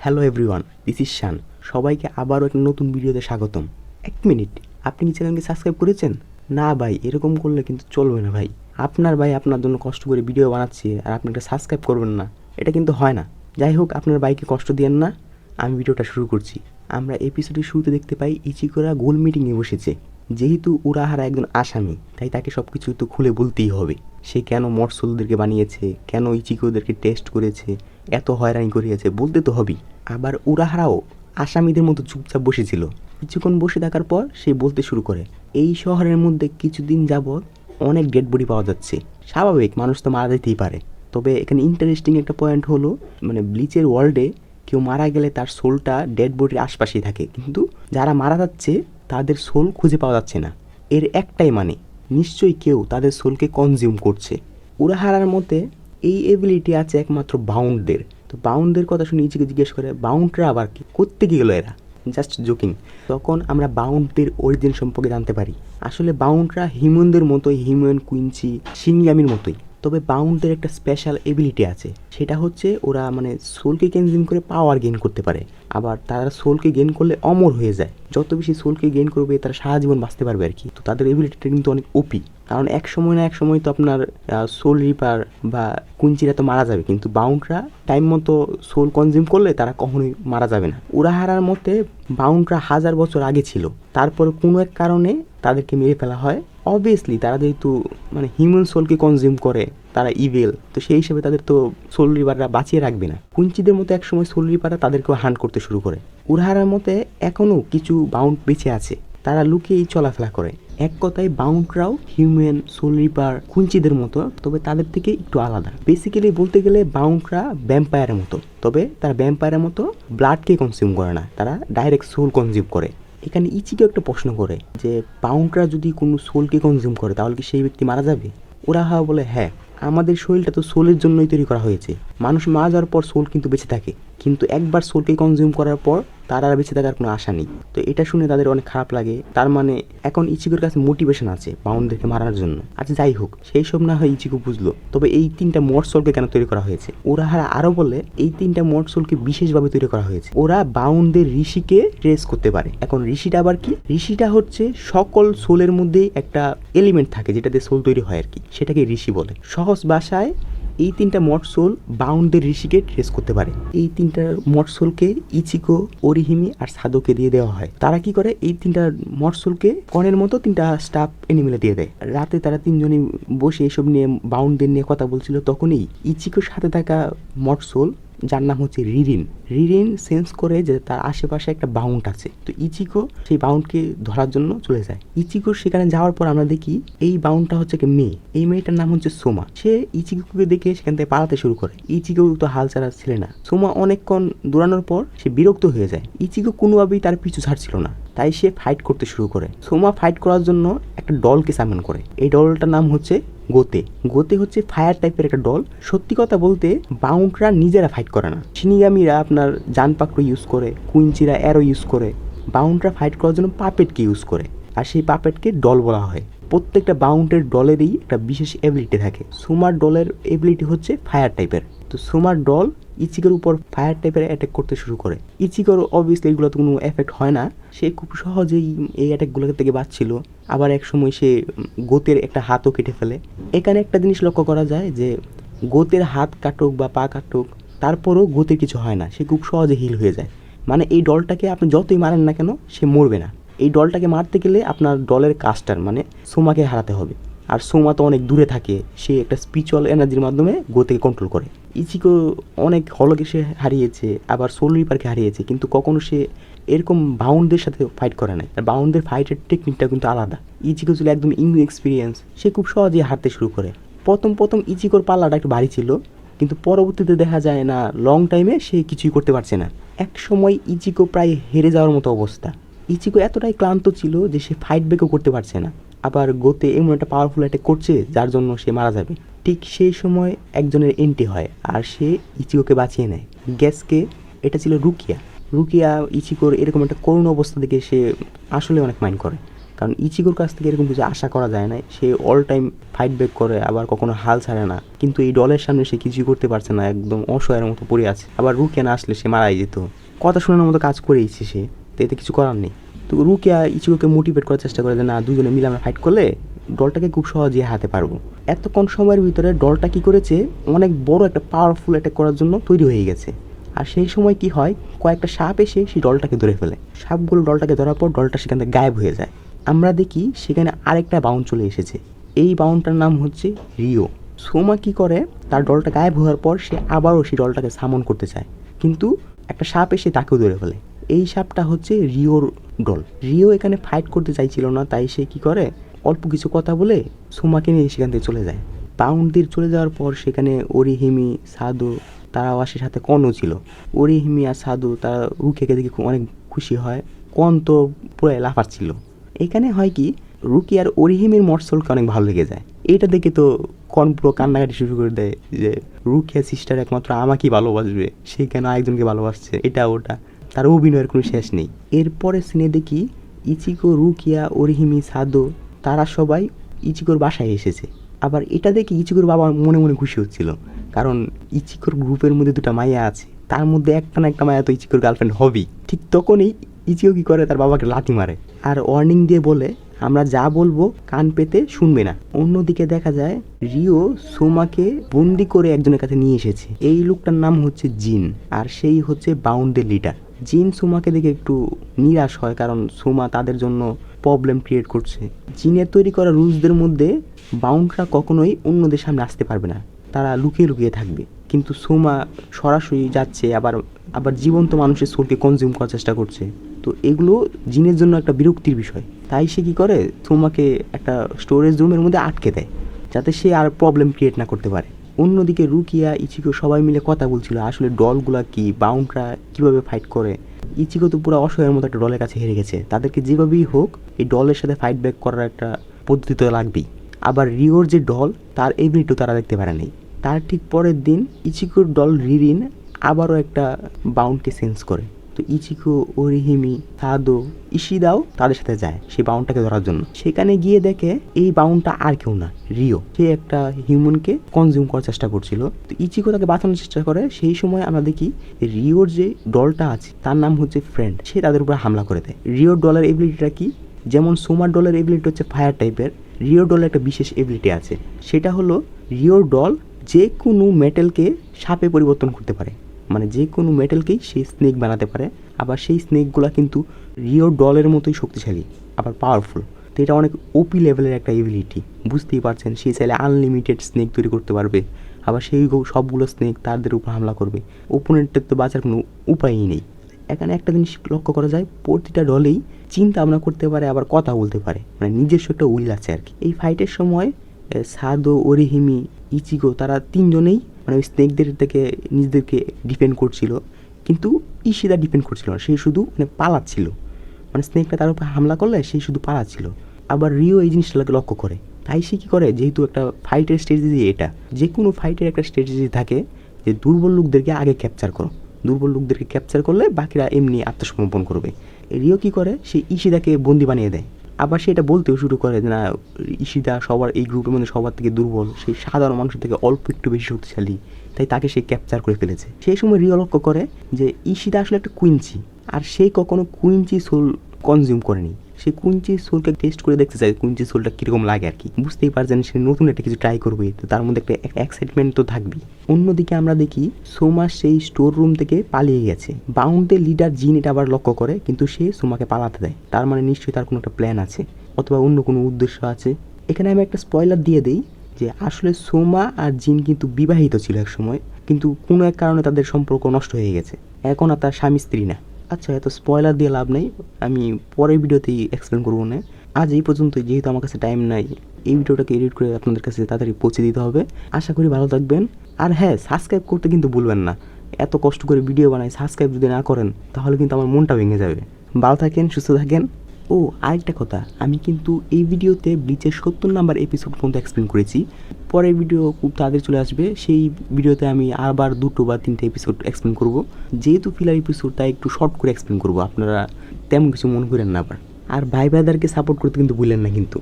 Hello everyone this is Shaan সবাইকে আবারও একটা নতুন ভিডিওতে স্বাগতম। এক মিনিট, আপনি কি চ্যানেলকে সাবস্ক্রাইব করেছেন? না ভাই, এরকম করলে কিন্তু চলবে না ভাই। আপনার ভাই আপনার জন্য কষ্ট করে ভিডিও বানাচ্ছে আর আপনি একটা সাবস্ক্রাইব করবেন না। এটা কিন্তু হয় না। যাই হোক, আপনার বাইকে কষ্ট দিয়েন না। আমি ভিডিওটা শুরু করছি। আমরা এপিসোডের শুরুতে দেখতে পাই ইচিকোরা গোল মিটিংয়ে বসেছে। যেহেতু উরাহারা একজন আসামি, তাই তাকে সব কিছু তো খুলে বলতেই হবে। সে কেন মটসলদেরকে বানিয়েছে? কেন ইচিকোদেরকে টেস্ট করেছে? এত হয়রানি করিয়েছে, বলতে তো হবেই। আবার উরাহারাও আসামিদের মতো চুপচাপ বসেছিল। কিছুক্ষণ বসে থাকার পর সে বলতে শুরু করে, এই শহরের মধ্যে কিছুদিন যাবৎ অনেক ডেড বডি পাওয়া যাচ্ছে। স্বাভাবিক, মানুষ তো মারা যেতেই পারে। তবে এখানে ইন্টারেস্টিং একটা পয়েন্ট হলো মানে ব্লিচের ওয়ার্ল্ডে কেউ মারা গেলে তার সোলটা ডেড বডির আশপাশেই থাকে। কিন্তু যারা মারা যাচ্ছে, তাদের সোল খুঁজে পাওয়া যাচ্ছে না। এর একটাই মানে নিশ্চয়ই কেউ তাদের সোলকে কনজিউম করছে। উড়াহারার মতে এই এবিলিটি আছে একমাত্র বাউন্ডদের তো বাউন্ডদের কথা শুনে নিজেকে জিজ্ঞেস করে বাউন্ডরা আবার কি? করতে গেলো এরা? জাস্ট জোকিং তখন আমরা বাউন্ডদের অরিজিন সম্পর্কে জানতে পারি। আসলে বাউন্ডরা হিউম্যানদের মতোই হিউম্যান কুইন্সি সিনগামির মতোই। তবে বাউন্ডদের একটা স্পেশাল এবিলিটি আছে। সেটা হচ্ছে ওরা মানে সোলকে কনজিউম করে পাওয়ার গেইন করতে পারে। আবার তারা সোলকে গেইন করলে অমর হয়ে যায়। যত বেশি সোলকে গেইন করবে, তারা সারা জীবন বাঁচতে পারবে আর কি। তো তাদের এবিলিটিটা কিন্তু অনেক ওপি কারণ এক সময় না এক সময় তো আপনার সোল রিপার বা কুঞ্চিরা তো মারা যাবে। কিন্তু বাউন্ডরা টাইম মতো সোল কনজিউম করলে তারা কখনোই মারা যাবে না। উড়াহারার মতে বাউন্ডরা হাজার বছর আগে ছিল। তারপর কোনো এক কারণে তাদেরকে মেরে ফেলা হয়। অবভিয়াসলি তারা যেহেতু মানে হিউম্যান সোলকে কনজিউম করে, তারা ইভেল তো সেই হিসেবে তাদের তো সোল রিপাররা বাঁচিয়ে রাখবে না। কুঞ্চিদের মতো একসময় সোল রিপাররা তাদেরকেও হান্ট করতে শুরু করে। উড়াহারার মতে এখনও কিছু বাউন্ড বেঁচে আছে। তারা লুকিয়েই চলাফেরা করে। এক কথায় বাউন্ডরাও হিউম্যান সোল রিপার কুঞ্চিদের মতো, তবে তাদের থেকে একটু আলাদা। বেসিক্যালি বলতে গেলে বাউন্ডরা ভ্যাম্পায়ারের মতো, তবে তারা ভ্যাম্পায়ারের মতো ব্লাডকে কনজিউম করে না। তারা ডাইরেক্ট সোল কনজিউম করে। এখানে ইচিকে একটা প্রশ্ন করে যে, পাউন্ডরা যদি কোনো সোলকে কনজিউম করে, তাহলে কি সেই ব্যক্তি মারা যাবে? ওরা হা বলে হ্যাঁ আমাদের শরীরটা তো সোলের জন্যই তৈরি করা হয়েছে। মানুষ মারা যাওয়ার পর সোল কিন্তু বেঁচে থাকে। কিন্তু একবার সোলকে কনজিউম করার পর তার আর বেঁচে থাকার কোনো আশা নেই। তো এটা শুনে তাদের অনেক খারাপ লাগে। তার মানে এখন ইচিকোর কাছে মোটিভেশন আছে বাউন্ডদেরকে মারার জন্য। আচ্ছা যাই হোক, সেই সব না হয় ইচিকো বুঝলো। তবে এই তিনটা মোট সোলকে কেন তৈরি করা হয়েছে? ওরা আরও বলে, এই তিনটা মোট সোলকে বিশেষভাবে তৈরি করা হয়েছে। ওরা বাউন্ডদের ঋষিকে ট্রেস করতে পারে। এখন ঋষিটা আবার কি? ঋষিটা হচ্ছে সকল সোলের মধ্যেই একটা এলিমেন্ট থাকে, যেটাতে সোল তৈরি হয় আর কি। সেটাকে ঋষি বলে। সহজ ভাষায় এই তিনটা মটসোল বাউন্ডের ঋষিকে ট্রেস করতে পারে। এই তিনটা মটসোলকে ইচিকো অরিহিমি আর সাদোকে দিয়ে দেওয়া হয়। তারা কি করে? এই তিনটা মটসোলকে কনের মতো তিনটা স্টাফ এনিমেলে দিয়ে দেয়। রাতে তারা তিনজনই বসে এসব নিয়ে, বাউন্ডের নিয়ে কথা বলছিল। তখনই ইচিকোর সাথে থাকা মট সোল যার নাম হচ্ছে রিরিন। রিরিন সেন্স করে যে তার আশেপাশে একটা বাউন্ড আছে। তো ইচিকো সেই বাউন্ডকে ধরার জন্য চলে যায়। ইচিকো সেখানে যাওয়ার পর আমরা দেখি এই বাউন্ডটা হচ্ছে কি মেয়ে। এই মেয়েটার নাম হচ্ছে সোমা। সে ইচিকোকে দেখে সেখান থেকে পালাতে শুরু করে। ইচিকো তো হাল ছাড়া ছিল না। সোমা অনেকক্ষণ দৌড়ানোর পর সে বিরক্ত হয়ে যায়। ইচিকো কোনোভাবেই তার পিছু ছাড়ছিল না। তাই সে ফাইট করতে শুরু করে। সোমা ফাইট করার জন্য একটা ডলকে সামন করে। এই ডলটার নাম হচ্ছে গোতে। গোতে হচ্ছে ফায়ার টাইপের একটা ডল সত্যি কথা বলতে, বাউন্ডরা নিজেরা ফাইট করে না। সিনিগামিরা আপনার জানপাকড়ো ইউজ করে কুইঞ্চিরা অ্যারো ইউজ করে। বাউন্ডরা ফাইট করার জন্য পাপেটকে ইউজ করে। আর সেই পাপেটকে ডল বলা হয়। প্রত্যেকটা বাউন্ডের ডলেরই একটা বিশেষ এবিলিটি থাকে। সুমার ডলের এবিলিটি হচ্ছে ফায়ার টাইপের তো সোমার ডল ইচিকোর উপর ফায়ার টাইপের অ্যাটাক করতে শুরু করে। ইচিকোর অবভিয়াসলি এগুলোতে কোনো এফেক্ট হয় না। সে খুব সহজেই এই অ্যাটাকগুলো থেকে বাঁচছিল। আবার এক সময় সে গোতের একটা হাতও কেটে ফেলে। এখানে একটা জিনিস লক্ষ্য করা যায় যে, গোতের হাত কাটুক বা পা কাটুক, তারপরও গোতের কিছু হয় না। সে খুব সহজে হিল হয়ে যায়। মানে এই ডলটাকে আপনি যতই মারেন না কেন, সে মরবে না। এই ডলটাকে মারতে গেলে আপনার ডলের কাস্টার মানে সোমাকে হারাতে হবে। আর সোমা তো অনেক দূরে থাকে। সে একটা স্পিরিচুয়াল এনার্জির মাধ্যমে গোতেকে কন্ট্রোল করে। ইচিকো অনেক হলকে সে হারিয়েছে, আবার সোল রিপারকে হারিয়েছে, কিন্তু কখনো সে এরকম বাউন্ডদের সাথে ফাইট করে নাই। আর বাউন্ডদের ফাইটের টেকনিকটা কিন্তু আলাদা। ইচিকো ছিল একদম ইউ এক্সপিরিয়েন্স সে খুব সহজেই হারতে শুরু করে। প্রথম প্রথম ইচিকোর পাল্লাটা একটু ভারী ছিল, কিন্তু পরবর্তীতে দেখা যায় না লং টাইমে সে কিছুই করতে পারছে না। এক সময় ইচিকো প্রায় হেরে যাওয়ার মতো অবস্থা। ইচিকো এতটাই ক্লান্ত ছিল যে সে ফাইট ব্যাকও করতে পারছে না। আবার গোতে এমন একটা পাওয়ারফুল অ্যাটাক করছে, যার জন্য সে মারা যাবে। ঠিক সেই সময় একজনের এন্ট্রি হয় আর সে ইচিকোকে বাঁচিয়ে নেয়। গ্যাসকে এটা ছিল রুকিয়া। রুকিয়া ইচিকোর এরকম একটা করুণ অবস্থা দেখে সে আসলে অনেক মাইন্ড করে। কারণ ইচিকোর কাছ থেকে এরকম কিছু আশা করা যায় না। সে অল টাইম ফাইট ব্যাক করে, আবার কখনো হাল ছাড়ে না। কিন্তু এই ডলের সামনে সে কিছুই করতে পারছে না, একদম অসহায়ের মতো পড়ে আছে। আবার রুকিয়া না আসলে সে মারাই যেত। কথা শোনানোর মতো কাজ করেইছে সে, তো এতে কিছু করার নেই। তো রুকিয়া ইচিগোকে মোটিভেট করার চেষ্টা করে যে, না দুজনে মিলে আমরা ফাইট করলে দলটাকে খুব সহজে হাতে পারব। এতক্ষণ সময়ের ভিতরে দলটা কি করেছে? অনেক বড় একটা পাওয়ারফুল অ্যাটাক করার জন্য তৈরি হয়ে গেছে। আর সেই সময় কি হয়? কয়েকটা সাপ এসে সেই দলটাকে ধরে ফেলে। সাপগুলো দলটাকে ধরার পর দলটা সেখান গায়েব হয়ে যায়। আমরা দেখি সেখানে আরেকটা বাউন্ড চলে এসেছে। এই বাউন্ডটার নাম হচ্ছে রিও। সোমা কি করে? তার দলটা গায়েব হওয়ার পর সে আবারও সেই দলটাকে সামন করতে চায়। কিন্তু একটা সাপ এসে তাকেও ধরে ফেলে। এই সাপটা হচ্ছে রিওর দল রিও এখানে ফাইট করতে চাইছিল না, তাই সে কি করে? অল্প কিছু কথা বলে সোমাকে নিয়ে সেখান থেকে চলে যায়। বাউন্ডির চলে যাওয়ার পর সেখানে অরিহিমি সাধু তারাও আসে সাথে, কনও ছিল। অরিহিমি আর সাধু তারা রুখিয়াকে দেখে অনেক খুশি হয়। কন তো পুরো লাফার ছিল। এখানে হয় কি রুকি আর অরিহিমের মটসলকে অনেক ভালো লেগে যায়। এটা দেখে তো কন পুরো কান্নাকাটি শুরু করে দেয় যে রুকিয়া সিস্টার একমাত্র আমাকেই ভালোবাসবে, সে কেন আরেকজনকে ভালোবাসছে? এটা ওটা। তার অভিনয়ের কোনো শেষ নেই। এরপরে সিনে দেখি ইচিকো রুকিয়া অরিহিমি সাদো তারা সবাই ইচিকোর বাসায় এসেছে। আবার এটা দেখে ইচিকোর বাবা মনে মনে খুশি হচ্ছিল। কারণ ইচিকোর গ্রুপের মধ্যে দুটো মায়া আছে। তার মধ্যে একটা না একটা মায়া তো ইচিকোর গার্লফ্রেন্ড হবেই। ঠিক তখনই ইচিও কি করে? তার বাবাকে লাথি মারে। আর ওয়ার্নিং দিয়ে বলে, আমরা যা বলব কান পেতে শুনবে না। অন্যদিকে দেখা যায়, রিও সোমাকে বন্দি করে একজনের কাছে নিয়ে এসেছে। এই লোকটার নাম হচ্ছে জিন, আর সেই হচ্ছে বাউন্ডের লিডার জিন সোমাকে দেখে একটু নিরাশ হয়, কারণ সোমা তাদের জন্য প্রবলেম ক্রিয়েট করছে। জিনের তৈরি করা রুলসদের মধ্যে বাউন্ডরা কখনোই অন্যদের সামনে আসতে পারবে না। তারা লুকিয়ে লুকিয়ে থাকবে। কিন্তু সোমা সরাসরি যাচ্ছে, আবার আবার জীবন্ত মানুষের সোলকে কনজিউম করার চেষ্টা করছে। তো এগুলো জিনের জন্য একটা বিরক্তির বিষয়। তাই সে কী করে? সোমাকে একটা স্টোরেজ রুমের মধ্যে আটকে দেয়, যাতে সে আর প্রবলেম ক্রিয়েট না করতে পারে। অন্যদিকে রুকিয়া ইচিকো সবাই মিলে কথা বলছিল, আসলে ডলগুলা কি বাউন্ডরা কীভাবে ফাইট করে? ইচিকো তো পুরো অসহায়ের মতো একটা ডলের কাছে হেরে গেছে। তাদেরকে যেভাবেই হোক, এই ডলের সাথে ফাইট ব্যাক করার একটা পদ্ধতি তো লাগবেই। আবার রিওর যে ডল তার এবিলিটিও তারা দেখতে পারে নাই। তার ঠিক পরের দিন ইচিকোর ডল রিরিন আবারও একটা বাউন্ডকে সেন্স করে। তো ইচিকো, ওরিহিমি সাদো ইশিদাও তাদের সাথে যায় সেই বাউন্ডটাকে ধরার জন্য। সেখানে গিয়ে দেখে এই বাউন্ডটা আর কেউ না, রিও। সে একটা হিউম্যানকে কনজিউম করার চেষ্টা করছিল। তো ইচিকো তাকে বাঁচানোর চেষ্টা করে। সেই সময় আমরা দেখি রিওর যে ডলটা আছে, তার নাম হচ্ছে ফ্রেন্ড সে তাদের উপর হামলা করে দেয়। রিওর ডলের এবিলিটিটা কি? যেমন সোমার ডলের এবিলিটি হচ্ছে ফায়ার টাইপের রিও ডলের একটা বিশেষ এবিলিটি আছে। সেটা হলো রিওর ডল যে কোনো মেটেলকে সাপে পরিবর্তন করতে পারে। মানে যে কোনো মেটেলকেই সেই স্নেক বানাতে পারে। আবার সেই স্নেকগুলো কিন্তু রিও ডলের মতোই শক্তিশালী, আবার পাওয়ারফুল তো এটা অনেক ওপি লেভেলের একটা এবিলিটি বুঝতেই পারছেন, সে চাইলে আনলিমিটেড স্নেক তৈরি করতে পারবে। আবার সেই সবগুলো স্নেক তাদের উপর হামলা করবে। ওপোনেন্টের তো বাঁচার কোনো উপায়ই নেই। এখানে একটা জিনিস লক্ষ্য করা যায়, প্রতিটা ডলেই চিন্তা ভাবনা করতে পারে, আবার কথা বলতে পারে। মানে নিজস্ব একটা উইল আছে আর কি। এই ফাইটের সময় সাদো ওরিহিমি ইচিগো, তারা তিনজনেই মানে ওই স্নেকদের থেকে নিজেদেরকে ডিপেন্ড করছিল। কিন্তু ইশিদা ডিপেন্ড করছিল না, সে শুধু মানে পালাচ্ছিল। মানে স্নেকটা তার উপর হামলা করলে সে শুধু পালাচ্ছিল। আবার রিও এই জিনিসটাকে লক্ষ্য করে। তাই সে কী করে? যেহেতু একটা ফাইটের স্ট্র্যাটেজি এটা। যে কোনো ফাইটের একটা স্ট্র্যাটেজি থাকে যে দুর্বল লোকদেরকে আগে ক্যাপচার করো। দুর্বল লোকদেরকে ক্যাপচার করলে বাকিরা এমনি আত্মসমর্পণ করবে। রিও কী করে? সে ইশিদাকে বন্দি বানিয়ে দেয়। আবার সে এটা বলতেও শুরু করে যে, না ইশিদা সবার এই গ্রুপের মধ্যে সবার থেকে দুর্বল। সেই সাধারণ মানুষের থেকে অল্প একটু বেশি শক্তিশালী। তাই তাকে সে ক্যাপচার করে ফেলেছে। সেই সময় রিও লক্ষ্য করে যে ইশিদা আসলে একটা কুইঞ্চি আর সে কখনো কুইঞ্চি সোল কনজিউম করেনি। সে কুইঞ্চি সোলকে টেস্ট করে দেখতে চায় কুইঞ্চি সোলটা কীরকম লাগে আর কি। বুঝতেই পারছেন সে নতুন একটা কিছু ট্রাই করবে, তো তার মধ্যে একটা এক্সাইটমেন্ট তো থাকবেই। অন্যদিকে আমরা দেখি, সোমা সেই স্টোর রুম থেকে পালিয়ে গেছে। বাউন্ডের লিডার জিন এটা আবার লক্ষ্য করে, কিন্তু সে সোমাকে পালাতে দেয়। তার মানে নিশ্চয়ই তার কোনো একটা প্ল্যান আছে, অথবা অন্য কোনো উদ্দেশ্য আছে। এখানে আমি একটা স্পয়লার দিয়ে দিই যে আসলে সোমা আর জিন কিন্তু বিবাহিত ছিল এক সময়, কিন্তু কোনো এক কারণে তাদের সম্পর্ক নষ্ট হয়ে গেছে। এখন আর তার স্বামী স্ত্রী না। আচ্ছা এত স্পয়লার দিয়ে লাভ নেই। আমি পরের ভিডিওতেই এক্সপ্লেন করব না আজ এই পর্যন্তই, যেহেতু আমার কাছে টাইম নাই, এই ভিডিওটাকে এডিট করে আপনাদের কাছে তাড়াতাড়ি পৌঁছে দিতে হবে। আশা করি ভালো থাকবেন। আর হ্যাঁ সাবস্ক্রাইব করতে কিন্তু ভুলবেন না। এত কষ্ট করে ভিডিও বানাই সাবস্ক্রাইব যদি না করেন, তাহলে কিন্তু আমার মনটা ভেঙে যাবে। ভালো থাকেন, সুস্থ থাকেন। ও আরেকটা কথা, আমি কিন্তু এই ভিডিওতে ব্লিচের সত্তর নাম্বার এপিসোড পর্যন্ত এক্সপ্লেন করেছি। পরের ভিডিও খুব তাড়াতাড়ি চলে আসবে, সেই ভিডিওতে আমি আবার দুটো বা তিনটে এপিসোড এক্সপ্লেন করব। যেহেতু ফিলার এপিসোড তাই একটু শর্ট করে এক্সপ্লেন করব, আপনারা তেমন কিছু মনে করেন না আবার। আর ভাই ভাইদারকে সাপোর্ট করতে কিন্তু ভুলেন না কিন্তু।